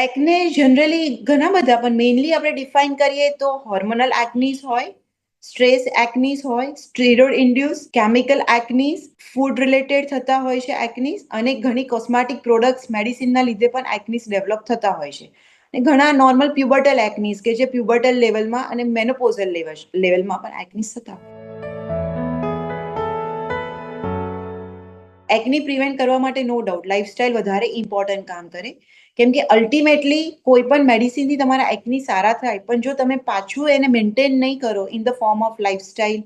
એકને જનરલી ઘણા બધા, પણ મેઇનલી આપણે ડિફાઇન કરીએ તો હોર્મોનલ એક્નીસ હોય સ્ટ્રેસ એક્નીસ હોય steroid induce chemical acnes food related થતા હોય છે એક્નીસ અને ઘણી કોસ્મેટિક પ્રોડક્ટ્સ મેડિસિનના લીધે પણ એક્નીસ ડેવલપ થતા હોય છે. અને ઘણા નોર્મલ પ્યુબર્ટલ એક્નીસ કે જે પ્યુબર્ટલ લેવલમાં અને મેનોપોઝલ લેવલ લેવલમાં પણ એક્નીસ થતા હોય. એકની પ્રિવેન્ટ કરવા માટે નો ડાઉટ લાઇફસ્ટાઇલ વધારે ઇમ્પોર્ટન્ટ કામ કરે. કેમ કે અલ્ટિમેટલી કોઈ પણ મેડિસિનથી તમારા એકની સારા થાય, પણ જો તમે પાછું એને મેન્ટેન નહીં કરો in the form of lifestyle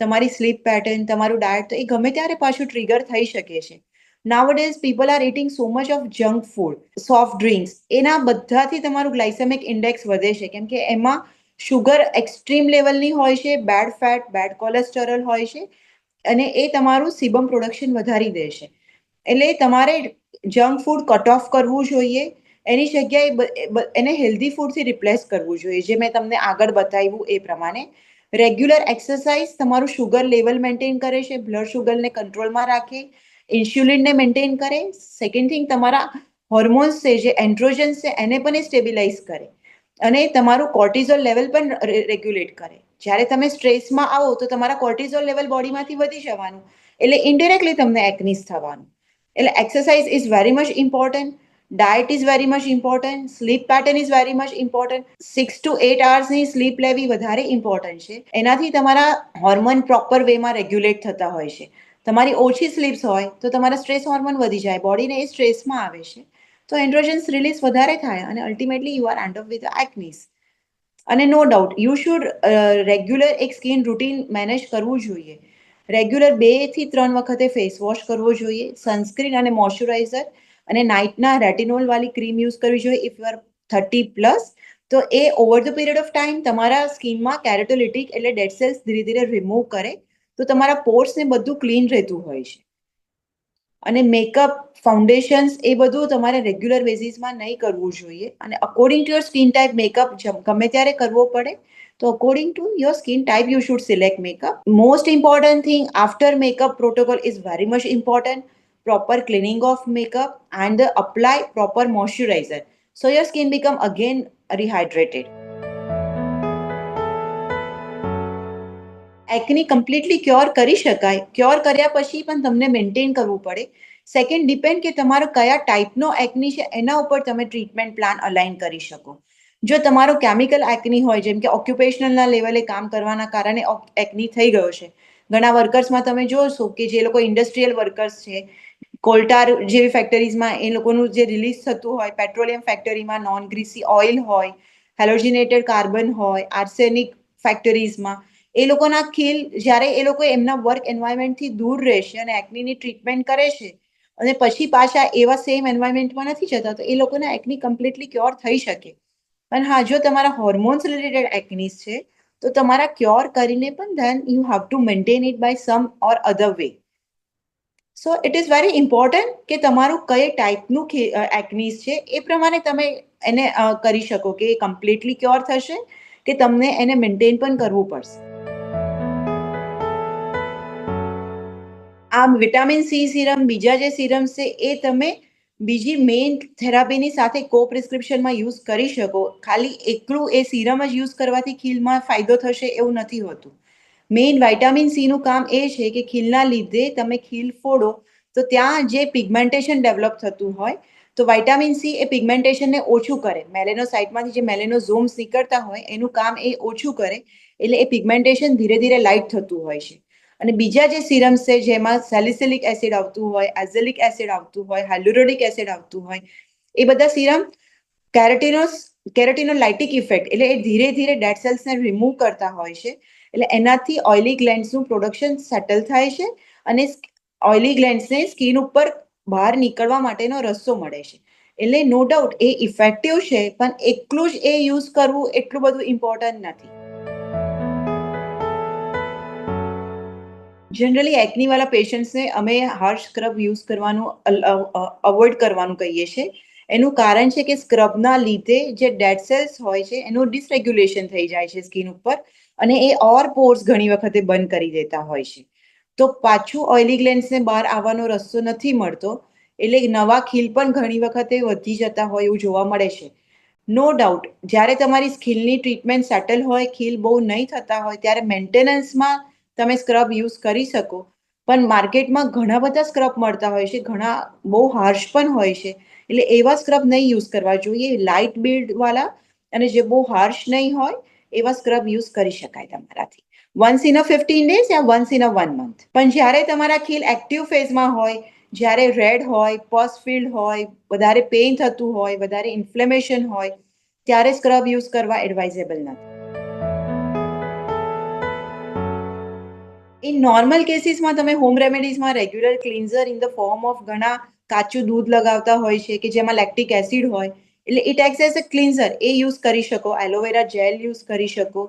તમારી સ્લીપ પેટર્ન તમારું ડાયટ તો એ ગમે ત્યારે પાછું ટ્રિગર થઈ શકે છે. Nowadays people are eating so much of junk food soft drinks એના બધાથી તમારું ગ્લાયસેમિક ઇન્ડેક્સ વધે છે. કેમ કે એમાં શુગર એક્સ્ટ્રીમ લેવલની હોય છે બેડ ફેટ બેડ કોલેસ્ટરોલ હોય છે, અને એ તમારું સીબમ પ્રોડક્શન વધારી દેશે એટલે તમારે જંક ફૂડ કટ ઓફ કરવું જોઈએ. એની જગ્યાએ એને હેલ્ધી ફૂડથી રિપ્લેસ કરવું જોઈએ. જે મેં તમને આગળ બતાવ્યું એ પ્રમાણે. રેગ્યુલર એક્સરસાઇઝ તમારું શુગર લેવલ મેન્ટેન કરે છે. બ્લડ શુગરને કંટ્રોલમાં રાખે. ઇન્સ્યુલિનને મેન્ટેન કરે. સેકન્ડ થિંગ તમારા હોર્મોન્સ છે, જે એન્ડ્રોજન્સ છે, એને પણ એ સ્ટેબિલાઇઝ કરે. અને તમારું કોર્ટિઝોલ લેવલ પણ રેગ્યુલેટ કરે. જ્યારે તમે સ્ટ્રેસમાં આવો તો તમારા કોર્ટિઝોલ લેવલ બોડીમાંથી વધી જવાનું. એટલે ઇન્ડિરેક્ટલી તમને એકનીસ થવાનું. એટલે exercise is very much important diet is very much important sleep pattern is very much important six to eight આવર્સની sleep લેવી વધારે ઇમ્પોર્ટન્ટ છે. એનાથી તમારા હોર્મોન પ્રોપર વેમાં રેગ્યુલેટ થતા હોય છે. તમારી ઓછી સ્લીપ્સ હોય તો તમારા સ્ટ્રેસ હોર્મોન વધી જાય. બોડીને એ સ્ટ્રેસમાં આવે છે. તો એન્ડ્રોજન્સ રિલીઝ વધારે થાય અને ultimately you are end of with acnes અને no doubt you should regular એક સ્કિન રૂટીન મેનેજ કરવું જોઈએ. રેગ્યુલર બેથી ત્રણ વખતે ફેસ વોશ કરવો જોઈએ સનસ્ક્રીન અને મોઇશ્ચરાઇઝર અને નાઇટના રેટિનોલ વાળી ક્રીમ યુઝ કરવી જોઈએ if you are thirty plus તો એ over the period of time તમારા સ્કિનમાં કેરેટોલિટિક એટલે ડેડ સેલ્સ ધીરે ધીરે રિમૂવ કરે. તો તમારા પોર્સને બધું ક્લીન રહેતું હોય છે. અને મેકઅપ ફાઉન્ડેશન્સ એ બધું તમારે રેગ્યુલર બેઝિસમાં નહીં કરવું જોઈએ. અને according to your skin type makeup ગમે ત્યારે કરવો પડે, તો according to your skin type you should select makeup most important thing after makeup protocol is very much important proper cleaning of makeup and apply proper moisturiser so your skin become again rehydrated. એકની completely cure કરી શકાય. Cure કર્યા પછી પણ તમને maintain કરવું પડે. Second depend કે તમારો કયા ટાઈપનો એકની છે, એના ઉપર તમે ટ્રીટમેન્ટ પ્લાન અલાઇન કરી શકો. જો તમારો કેમિકલ એકની હોય, જેમ કે ઓક્યુપેશનલના લેવલે કામ કરવાના કારણે એકની થઈ ગયો છે. ઘણા વર્કર્સમાં તમે જોશો કે જે લોકો ઇન્ડસ્ટ્રીયલ વર્કર્સ છે, કોલ્ટાર જેવી ફેક્ટરીઝમાં એ લોકોનું જે રિલીઝ થતું હોય પેટ્રોલિયમ ફેક્ટરીમાં નોન ગ્રીસી ઓઇલ હોય હેલોજિનેટેડ કાર્બન હોય આર્સેનિક ફેક્ટરીઝમાં એ લોકોના ખીલ, જ્યારે એ લોકો એમના વર્ક એન્વાયરમેન્ટથી દૂર રહેશે અને એકનીની ટ્રીટમેન્ટ કરે છે, અને પછી પાછા એવા સેમ એન્વાયરમેન્ટમાં નથી જતા, તો એ લોકોના એકની કમ્પ્લીટલી ક્યોર થઈ શકે. પણ હા, જો તમારા હોર્મોન્સ રિલેટેડ એક્નીસ છે, તો તમારા ક્યોર કરીને પણ then you have to maintain it by some or other way so it is very important કે તમારું કઈ ટાઈપનું એક્નીસ છે, એ પ્રમાણે તમે એને કરી શકો કે એ કમ્પ્લીટલી ક્યોર થશે, કે તમને એને મેન્ટેન પણ કરવું પડશે. આ વિટામિન સી સિરમ, બીજા જે સિરમ છે, એ તમે બીજી મેઇન થેરાપીની સાથે કો પ્રિસ્ક્રિપ્શનમાં યુઝ કરી શકો. ખાલી એકલું એ સિરમ જ યુઝ કરવાથી ખીલમાં ફાયદો થશે એવું નથી હોતું. મેઇન વાઇટામિન સીનું કામ એ છે કે ખીલના લીધે તમે ખીલ ફોડો, તો ત્યાં જે પિગમેન્ટેશન ડેવલપ થતું હોય, તો વાઇટામિન સી એ પિગમેન્ટેશનને ઓછું કરે. મેલેનોસાઇટમાંથી જે મેલેનોઝોમ્સ નીકળતા હોય, એનું કામ એ ઓછું કરે, એટલે એ પિગમેન્ટેશન ધીરે ધીરે લાઇટ થતું હોય છે. અને બીજા જે સિરમ્સ છે જેમાં સેલિસિલિક એસિડ આવતું હોય, એઝેલિક એસિડ આવતું હોય હાઇલ્યુરોનિક એસિડ આવતું હોય, એ બધા સિરમ કેરેટિનોસ, કેરેટિનોલાઇટિક ઇફેક્ટ એટલે એ ધીરે ધીરે ડેડ સેલ્સને રિમૂવ કરતા હોય છે. એટલે એનાથી ઓઇલી ગ્લેન્ડ્સનું પ્રોડક્શન સેટલ થાય છે અને ઓઇલી ગ્લેન્ડ્સને સ્કિન ઉપર બહાર નીકળવા માટેનો રસ્તો મળે છે. એટલે નો ડાઉટ એ ઇફેક્ટિવ છે, પણ એકલું જ એ યુઝ કરવું એટલું બધું ઇમ્પોર્ટન્ટ નથી. જનરલી એકનીવાળા પેશન્ટ્સને અમે હાર્શ સ્ક્રબ યુઝ કરવાનું અવોઇડ કરવાનું કહીએ છીએ. એનું કારણ છે કે સ્ક્રબના લીધે જે ડેડ સેલ્સ હોય છે, એનું ડિસરેગ્યુલેશન થઈ જાય છે સ્કિન ઉપર અને એ ઓર પોર્સ ઘણી વખતે બંધ કરી દેતા હોય છે. તો પાછું ઓઇલી ગ્લેન્ડ્સને બહાર આવવાનો રસ્તો નથી મળતો, એટલે નવા ખીલ પણ ઘણી વખતે વધી જતા હોય એવું જોવા મળે છે. નો ડાઉટ જ્યારે તમારી સ્કિલની ટ્રીટમેન્ટ સેટલ હોય, ખીલ બહુ નહીં થતા હોય, ત્યારે મેન્ટેનન્સમાં તમે સ્ક્રબ યુઝ કરી શકો. પણ માર્કેટમાં ઘણા બધા સ્ક્રબ મળતા હોય છે, ઘણા બહુ હાર્શ પણ હોય છે. એટલે એવા સ્ક્રબ નહીં યુઝ કરવા જોઈએ. લાઇટ બિલ્ડવાળા અને જે બહુ હાર્શ નહીં હોય, એવા સ્ક્રબ યુઝ કરી શકાય તમારાથી. Once in a fifteen days yeah once in a one month પણ જ્યારે તમારા ખીલ એક્ટિવ ફેઝમાં હોય, જ્યારે રેડ હોય પસ ફિલ્ડ હોય, વધારે પેઇન થતું હોય, વધારે ઇન્ફ્લેમેશન હોય, ત્યારે સ્ક્રબ યુઝ કરવા એડવાઇઝેબલ નથી. ઇન નોર્મલ કેસીસમાં તમે home રેમેડીઝમાં regular cleanser in the form of ઘણા કાચું દૂધ લગાવતા હોય છે કે જેમાં લેક્ટિક એસિડ હોય, એટલે it acts as a cleanser A use કરી શકો. એલોવેરા જેલ યુઝ કરી શકો.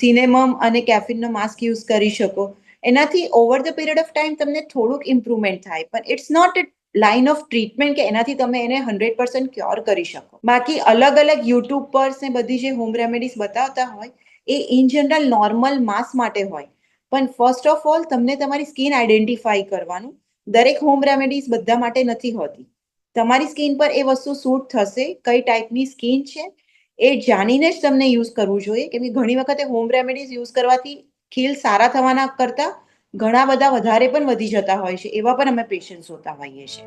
સિનેમમ અને કેફિનનો માસ્ક યુઝ કરી શકો. એનાથી over the period of time તમને થોડુંક ઇમ્પ્રુવમેન્ટ થાય, પણ it's not line of treatment કે એનાથી તમે એને હંડ્રેડ પર્સન્ટ ક્યોર કરી શકો. બાકી અલગ અલગ યુટ્યુબ પર ને બધી જે હોમ રેમેડીઝ બતાવતા હોય, એ ઇન જનરલ નોર્મલ માસ માટે હોય. પણ ફર્સ્ટ ઓફ ઓલ તમને તમારી સ્કિન આઈડેન્ટિફાઈ કરવાનું. દરેક હોમ રેમેડીઝ બધા માટે નથી હોતી. તમારી સ્કિન પર એ વસ્તુ સૂટ થશે, કઈ ટાઈપની સ્કિન છે, એ જાણીને જ તમને યુઝ કરવું જોઈએ. કેમ કે ઘણી વખતે હોમ રેમેડીઝ યુઝ કરવાથી ખીલ સારા થવાના કરતાં ઘણા બધા વધારે પણ વધી જતા હોય છે. એવા પણ અમે પેશન્ટ હોતા હોઈએ છીએ.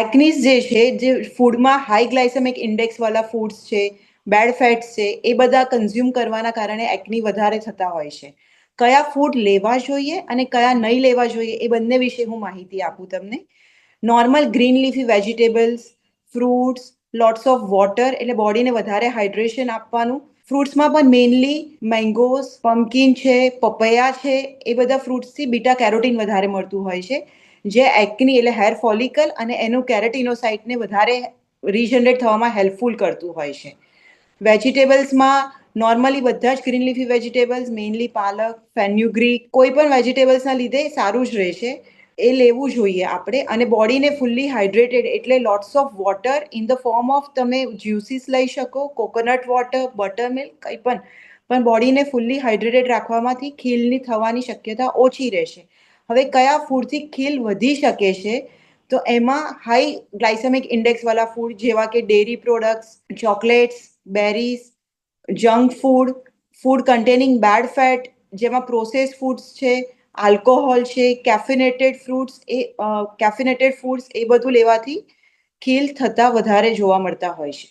એક્નિસ જે છે, જે ફૂડમાં હાઈ ગ્લાયસેમિક ઇન્ડેક્સવાળા ફૂડ્સ છે બેડ ફેટ્સ છે, એ બધા કન્ઝ્યુમ કરવાના કારણે એકની વધારે થતા હોય છે. કયા ફૂડ લેવા જોઈએ અને કયા નહીં લેવા જોઈએ એ બંને વિશે હું માહિતી આપું તમને. Normal green leafy vegetables fruits lots of water એટલે બોડીને વધારે હાઇડ્રેશન આપવાનું. ફ્રૂટ્સમાં પણ મેઇનલી મેંગોઝ પમ્પકિન છે, પપૈયા છે, એ બધા ફ્રૂટ્સથી બીટા કેરોટીન વધારે મળતું હોય છે. જે એક્ની એટલે હેર ફોલિકલ અને એનું કેરેટિનોસાઇટને વધારે રીજનરેટ થવામાં હેલ્પફુલ કરતું હોય છે. વેજીટેબલ્સમાં નોર્મલી બધા જ ગ્રીન લીફી વેજીટેબલ્સ મેઇનલી પાલક ફેન્યુગ્રીક કોઈ પણ વેજીટેબલ્સના લીધે સારું જ રહેશે. એ લેવું જોઈએ આપણે અને બોડીને ફૂલ્લી હાઇડ્રેટેડ એટલે lots of water in the form of તમે જ્યુસીસ લઈ શકો કોકોનટ વોટર બટર મિલ્ક કંઈ પણ. પણ બોડીને ફૂલ્લી હાઇડ્રેટેડ રાખવામાંથી ખીલની થવાની શક્યતા ઓછી રહેશે. હવે કયા ફૂડથી ખીલ વધી શકે છે? તો એમાં હાઈ ગ્લાયસેમિક ઇન્ડેક્સવાળા ફૂડ જેવા કે dairy products chocolates berries junk food food containing bad fat જેમાં પ્રોસેસ ફૂડ્સ છે આલ્કોહોલ છે કેફિનેટેડ ફ્રૂટ્સ એ કેફિનેટેડ ફૂડ્સ એ બધું લેવાથી ખીલ થતા વધારે જોવા મળતા હોય છે.